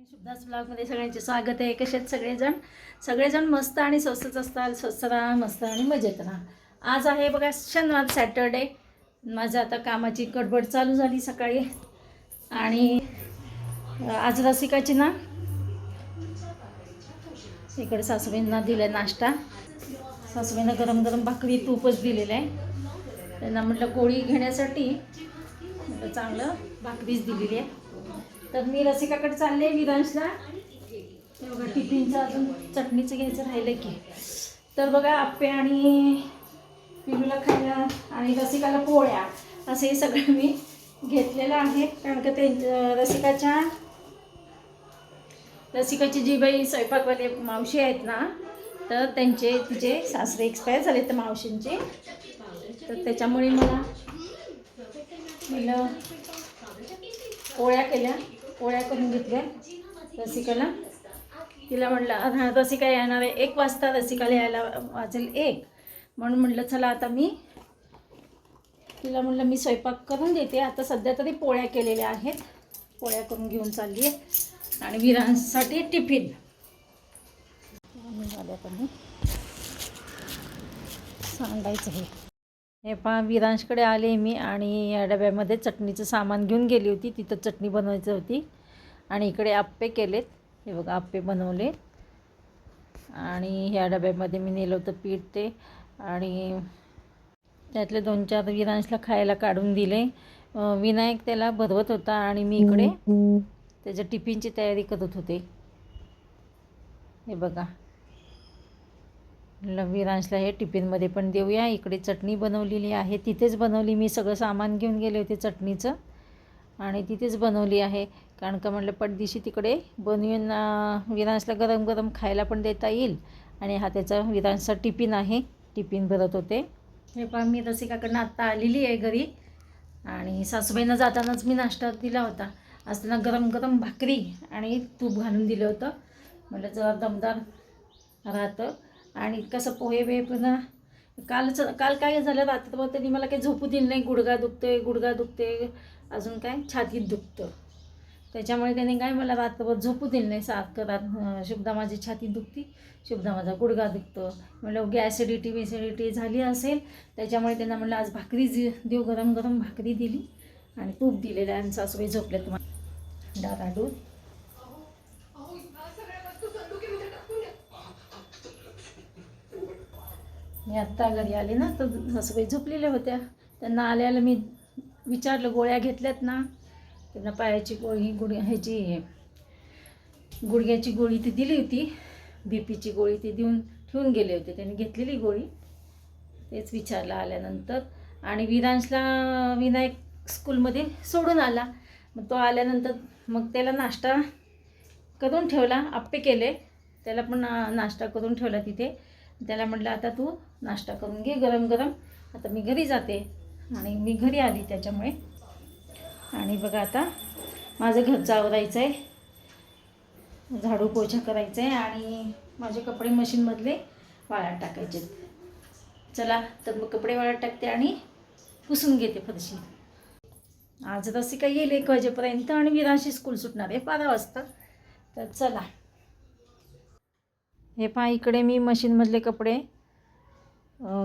शुभदास ब्लॉगमध्ये सगळ्यांचे स्वागत आहे. कसे आहेत सगळेजण? सगळेजण मस्त आणि स्वस्तच असतात स्वस्त राहा मस्त आणि मजेत राहा. आज आहे बघा शनिवार सॅटरडे. माझं आता कामाची गडबड चालू झाली सकाळी. आणि आज रसिकाची ना इकडे सासूबाईंना दिलं आहे नाश्ता. सासूबाईंना गरम गरम भाकरी तूपच दिलेलं आहे. त्यांना म्हटलं गोळी घेण्यासाठी चांगलं भाकरीच दिलेली आहे. तर मी रसिकाकडे चालले विरांशला बघा टिफिनचं अजून चटणीचं घ्यायचं राहिलं की. तर बघा आप्पे आणि पिलूला खायला आणि रसिकाला पोळ्या असं हे सगळं मी घेतलेलं आहे. कारण का त्यांच्या रसिकाच्या रसिकाची जी बाई स्वयंपाकवाले मावशी आहेत ना तर त्यांचे तिचे सासरे एक्सपायर झाले तर मावशींचे. तर त्याच्यामुळे मला मला पोळ्या केल्या. पोळ्या करून घेतल्या रसिकाला. तिला म्हटलं हां रसिका येणार आहे. एक वाजता रसिकाला यायला वाजेल एक. म्हणून म्हटलं चला आता मी तिला म्हटलं मी स्वयंपाक करून देते. आता सध्या तरी पोळ्या केलेल्या आहेत. पोळ्या करून घेऊन चालली आहे. आणि विरांसाठी टिफिन. सांगायचं हे. हे पहा विरांशकडे आले मी आणि या डब्यामध्ये चटणीचं सामान घेऊन गेली होती. तिथं चटणी बनवायची होती. आणि इकडे आप्पे केलेत. हे बघा आप्पे बनवले. आणि ह्या डब्यामध्ये मी नेलं होतं पीठ ते. आणि त्यातले दोन चार विरांशला खायला काढून दिले. विनायक त्याला भरवत होता आणि मी इकडे त्याच्या टिफिनची तयारी करत होते. हे बघा. विरांशला हे टिफिनमध्ये पण देऊया. इकडे चटणी बनवलेली आहे. तिथेच बनवली. मी सगळं सामान घेऊन गेले होते चटणीचं. आणि तिथेच बनवली आहे. कारण का म्हटलं पटदिशी तिकडे बनवून विरांशला गरम गरम खायला पण देता येईल. आणि हा त्याचा विरांशचा टिफिन आहे. टिफिन भरत होते. हे पण मी रसिकाकडनं आत्ता आलेली आहे घरी. आणि सासूबाईंना जातानाच मी नाश्ता दिला होता. आज त्यांना गरम गरम भाकरी आणि तूप घालून दिलं होतं. म्हटलं जरा दमदार राहतं. आणि कसं पोहे वे पुन्हा कालच काल काय झालं रात्रभर त्यांनी मला काही झोपू दिलं नाही गुडगा दुखते गुडगा दुखते अजून काय? छातीत दुखतं. त्याच्यामुळे त्याने काय मला रात्रभर झोपू दिलं नाही सारखं रात शुभदा माझी छाती दुखती शुभदा माझा गुडगा दुखतो. म्हणलं गॅसिडिटी ॲसिडिटी बिसिडिटी झाली असेल. त्याच्यामुळे त्यांना म्हणलं आज भाकरी जी देऊ गरम गरम भाकरी दिली आणि तूप दिलेलं आणि सासूबाई झोपल्या तुम्हाला डारा दूध मी आत्ता घरी आले ना तर सासूबाई झोपलेल्या होत्या. त्यांना आल्याला मी विचारलं गोळ्या घेतल्यात ना? त्यांना पायाची गोळी गुड ह्याची गुडघ्याची गोळी ती दिली होती. बी पीची गोळी ती देऊन ठेवून गेले होते. त्यांनी घेतलेली गोळी. तेच विचारलं आल्यानंतर. आणि विरांशला विनायक स्कूलमध्ये सोडून आला. मग तो आल्यानंतर मग त्याला नाश्ता करून ठेवला आप्पे केले. त्याला पण नाश्ता करून ठेवला तिथे. त्याला म्हटलं आता तू नाश्ता करून घे गरम गरम. आता मी घरी जाते. आणि मी घरी आली त्याच्यामुळे. आणि बघा आता माझं घरचं आवरायचं आहे झाडू पोछा करायचं आहे आणि माझे कपडे मशीनमधले वाळत टाकायचे चला तर मग कपडे वाळत टाकते आणि पुसून घेते फरशी. आज रसिका येईल एक वाजेपर्यंत आणि विरांशी स्कूल सुटणार आहे बारा वाजता. तर चला. हे पहा इकडे मी मशीनमधले कपडे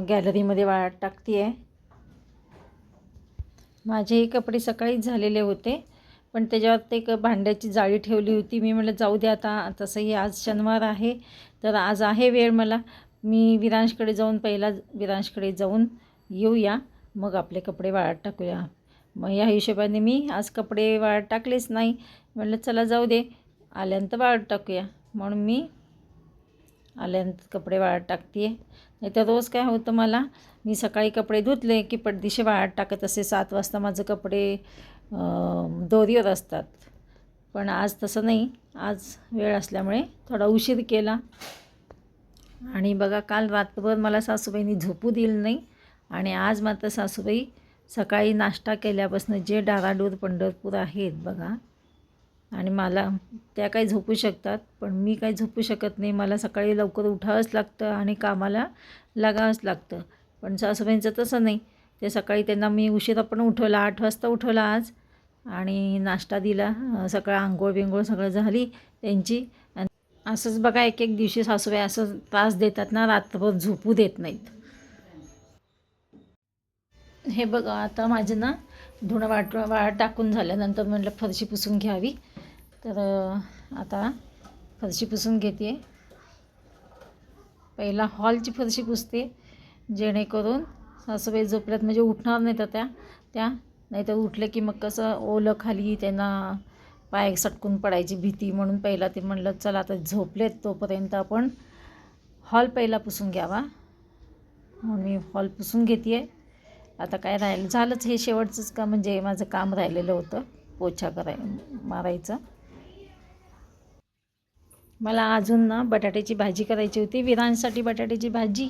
गॅलरीमध्ये वाळत टाकते आहे माझेही कपडे सकाळीच झालेले होते पण त्याच्यावर ते एक भांड्याची जाळी ठेवली होती. मी म्हटलं जाऊ दे आता तसंही आज शनिवार आहे तर आज आहे वेळ मला. मी विरांशकडे जाऊन पहिला विरांशकडे जाऊन येऊया. मग आपले कपडे वाळत टाकूया. मग या हिशोबाने मी आज कपडे वाळत टाकलेच नाही. म्हटलं चला जाऊ दे आल्यानंतर वाळत टाकूया. म्हणून मी आल्यानंतर कपडे वाळत टाकते नाही तर रोज काय होतं मला मी सकाळी कपडे धुतले की पडदिशी वाळत टाकत असे सात वाजता माझं कपडे दोरीवर असतात. पण आज तसं नाही. आज वेळ असल्यामुळे थोडा उशीर केला. आणि बघा काल रात्रभर मला सासूबाईंनी झोपू दिलं नाही. आणि आज मात्र सासूबाई सकाळी नाश्ता केल्यापासून जे डागाडूर पंढरपूर आहेत बघा आणि मला त्या काही झोपू शकतात पण मी काही झोपू शकत नाही. मला सकाळी लवकर उठावंच लागतं आणि कामाला लागावंच लागतं. पण सासूबाईंचं तसं नाही. ते सकाळी त्यांना मी उशिरा पण उठवला आठ वाजता उठवला आज. आणि नाश्ता दिला सकाळ सगळं आंघोळ बिंघोळ सगळं झाली त्यांची. आणि असंच बघा एक एक दिवशी सासूबाई असं त्रास देतात ना रात्रभर झोपू देत नाहीत. हे बघा आता माझं ना धुणं वाट वाळ टाकून झाल्यानंतर म्हटलं फरशी पुसून घ्यावी. तर आता फरशी पुसून घेते. पहिला हॉलची फरशी पुसते जेणेकरून सासूबाई झोपल्यात म्हणजे उठणार नाही तर त्या त्या नाहीतर उठले की मग कसं ओलं खाली त्यांना पाय सटकून पडायची भीती म्हणून पहिला ते म्हणलं चला आता झोपलेत तोपर्यंत आपण हॉल पहिला पुसून घ्यावा. म्हणून मी हॉल पुसून घेते आता काय राहिलं झालंच हे शेवटचंच का म्हणजे माझं काम राहिलेलं होतं पोछा कराय मारायचं. मला अजून ना बटाट्याची भाजी करायची होती. विरांसाठी बटाट्याची भाजी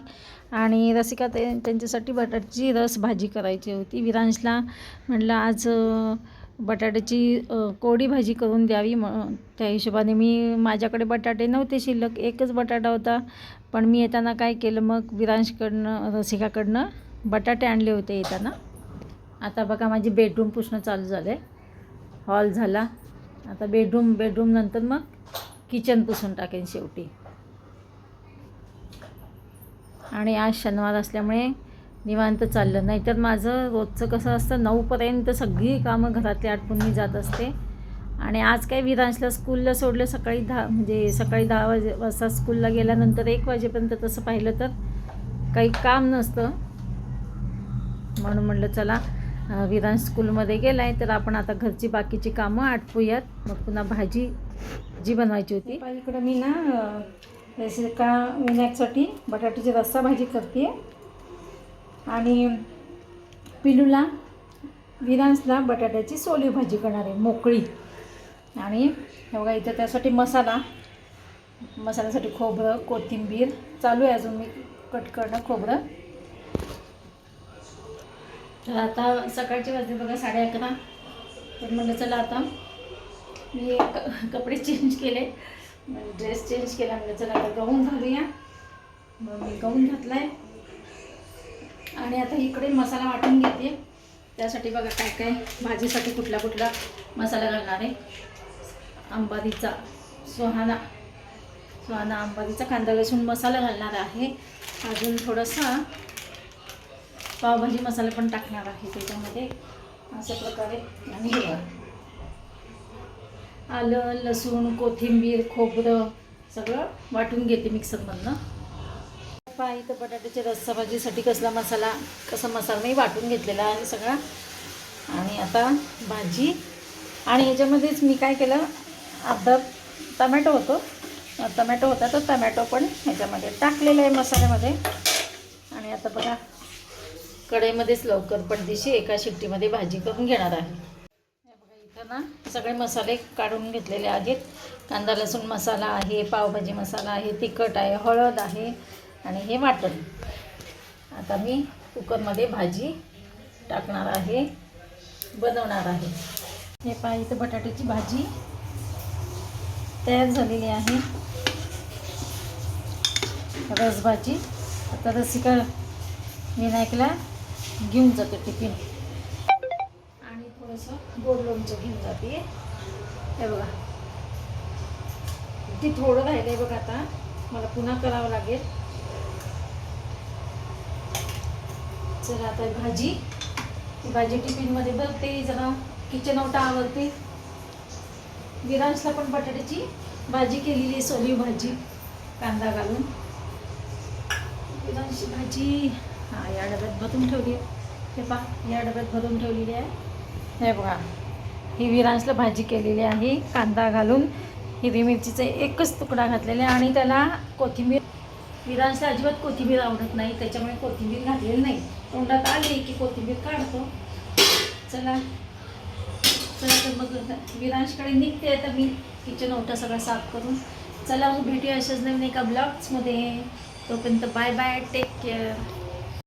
आणि रसिका ते त्यांच्यासाठी बटाट्याची रस भाजी करायची होती. विरांशला म्हटलं आज बटाट्याची कोडी भाजी करून द्यावी. म त्या हिशोबाने मी माझ्याकडे बटाटे नव्हते शिल्लक एकच बटाटा होता. पण मी येताना काय केलं मग विरांशकडनं रसिकाकडनं बटाटे आणले होते येताना. आता बघा माझी बेडरूम पुसणं चालू झालं आहे हॉल झाला. आता बेडरूम बेडरूम नंतर मग किचन पुसून टाकेन शेवटी. आणि आज शनिवार असल्यामुळे निवांत चाललं. नाहीतर माझं रोजचं कसं असतं नऊपर्यंत सगळी कामं घरातली आटपून मी जात असते. आणि आज काय विरांशला स्कूलला सोडलं सकाळी दहा म्हणजे सकाळी दहा वाजे वाजता स्कूलला गेल्यानंतर एक वाजेपर्यंत तसं पाहिलं तर काही काम नसतं. म्हणून म्हटलं चला विरांश स्कूलमध्ये गेला आहे तर आपण आता घरची बाकीची कामं आटपूयात. मग पुन्हा भाजी भाजी बनवायची होती. इकडं मी ना का विनायकसाठी बटाट्याची रस्सा भाजी करते आणि पिलूला विरांसला बटाट्याची सोली भाजी करणार आहे मोकळी. आणि हे बघा इथं त्यासाठी मसाला. मसाल्यासाठी खोबरं कोथिंबीर. चालू आहे अजून मी कट करणं खोबरं. तर आता सकाळची वाजले बघा साडे अकरा. तर म्हणलं चला आता मी क कपडे चेंज केले. ड्रेस चेंज केला. म्हणजे चला आता गाऊन घालूया. मग मी गाऊन घातला आहे आणि आता इकडे मसाला वाटून घेते. त्यासाठी बघा काय काय भाजीसाठी कुठला कुठला मसाला घालणार आहे. अंबाडीचा सुहाना. सुहाना अंबाडीचा कांदा लसूण मसाला घालणार आहे. अजून थोडासा पावभाजी मसाला पण टाकणार आहे त्याच्यामध्ये. अशा प्रकारे. आणि हे बघा. आलं लसूण कोथिंबीर खोबरं सगळं वाटून घेते मिक्सरमधनं. पहा इथं बटाट्याच्या रस्सा भाजीसाठी कसला मसाला कसा मसाला मी वाटून घेतलेला आहे सगळा. आणि आता भाजी. आणि याच्यामध्येच मी काय केलं अर्धा टमॅटो होतो. टमॅटो होता तर टमॅटो पण ह्याच्यामध्ये टाकलेलं आहे मसाल्यामध्ये. आणि आता बघा कढईमध्येच लवकर पडदिशी एका शिट्टीमध्ये भाजी करून घेणार आहे. सगळे मसाले काढून घेतलेले आहेत. कांदा लसूण मसाला आहे पावभाजी मसाला आहे तिखट आहे हळद आहे आणि हे वाटण. आता मी कुकरमध्ये भाजी टाकणार आहे बनवणार आहे. हे पाय इथं बटाट्याची भाजी तयार झालेली आहे. रसभाजी. आता रसिका विनायकला घेऊन जातो टिफिन. थोडंसं गोड लोणचं घेऊन जाते. हे बघा. ते थोडं राहिलं आहे बघा आता. मला पुन्हा करावं लागेल. चला आता भाजी. ती भाजी टिफिनमध्ये भरते. जरा किचन ओटा आवडते विरांशला पण बटाट्याची भाजी केलेली आहे सोली भाजी. कांदा घालून. विरांशी भाजी. हा या डब्यात भरून ठेवली आहे. हे पहा या डब्यात भरून ठेवलेली आहे. हे बघा ही विरांशला भाजी केलेली आहे. कांदा घालून हिरवी मिरचीचा एकच तुकडा घातलेला आहे आणि त्याला कोथिंबीर. विरांशला अजिबात कोथिंबीर आवडत नाही त्याच्यामुळे कोथिंबीर घातलेली नाही. तोंडात आली की कोथिंबीर काढतो. चला चला तर मग विरांशकडे निघते. तर मी किचन ओटा सगळा साफ करून. चला मग भेटूया अशाच नवीन एका ब्लॉग्समध्ये तोपर्यंत बाय बाय टेक केअर